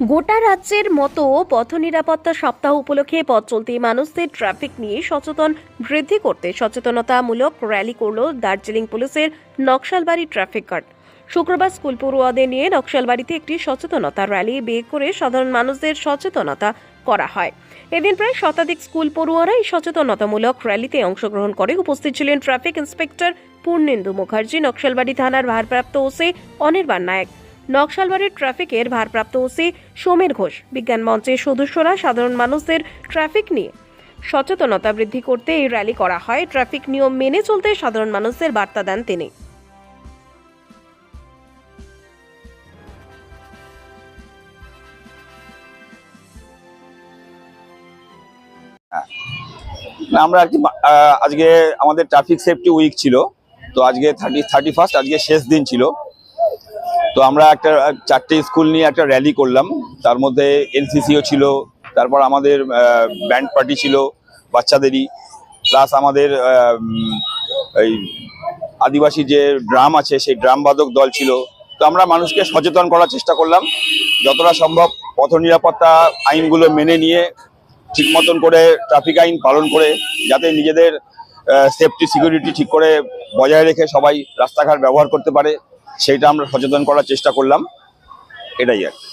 গোটা রাজ্যের মতো পথ নিরাপত্তা সপ্তাহ উপলক্ষে পথ চলতি মানুষদের ট্রাফিক নিয়ে সচেতন বৃদ্ধি করতে সচেতনতামূলক র্যালি করল দার্জিলিং পুলিশের নকশালবাড়ি ট্রাফিক গার্ড। শুক্রবার স্কুল পড়ুয়াদের নিয়ে নকশালবাড়িতে একটি সচেতনতা র্যালি বের করে সাধারণ মানুষদের সচেতনতা করা হয়। এদিন প্রায় শতাধিক স্কুল পড়ুয়ারা এই সচেতনতামূলক র্যালিতে অংশগ্রহণ করে উপস্থিত ছিলেন ট্রাফিক ইন্সপেক্টর পূর্ণেন্দু মুখার্জি, নকশালবাড়ি থানার ভারপ্রাপ্ত ওসি অনির্বাণ নায়ক। নকশালবাড়ির ট্রাফিকের ভারপ্রাপ্ত ওসি সমীর ঘোষ। বিজ্ঞান মঞ্চের সদস্যরা সাধারণ মানুষদের ট্রাফিক নিয়ে সচেতনতা বৃদ্ধি করতে এই র্যালি করা হয়। ট্রাফিক নিয়ম মেনে চলতে সাধারণ মানুষদের বার্তা দেন তিনি। আমরা আর কি আজকে আমাদের ট্রাফিক সেফটি উইক ছিল। তো আজকে থার্টি থার্টি ফার্স্ট, আজকে শেষ দিন ছিল। তো আমরা একটা, চারটে স্কুল নিয়ে একটা র্যালি করলাম। তার মধ্যে এনসিসিও ছিল, তারপর আমাদের ব্যান্ড পার্টি ছিল, বাচ্চাদেরই। প্লাস আমাদের এই আদিবাসী যে ড্রাম আছে, সেই ড্রাম বাদক দল ছিল। তো আমরা মানুষকে সচেতন করার চেষ্টা করলাম। যতটা সম্ভব পথ নিরাপত্তা আইনগুলো মেনে নিয়ে, ঠিক মতন করে ট্রাফিক আইন পালন করে, যাতে নিজেদের সেফটি সিকিউরিটি ঠিক করে বজায় রেখে সবাই রাস্তাঘাট ব্যবহার করতে পারে। সেইটা আমরা সচেতন করার চেষ্টা করলাম এটাই আর কি।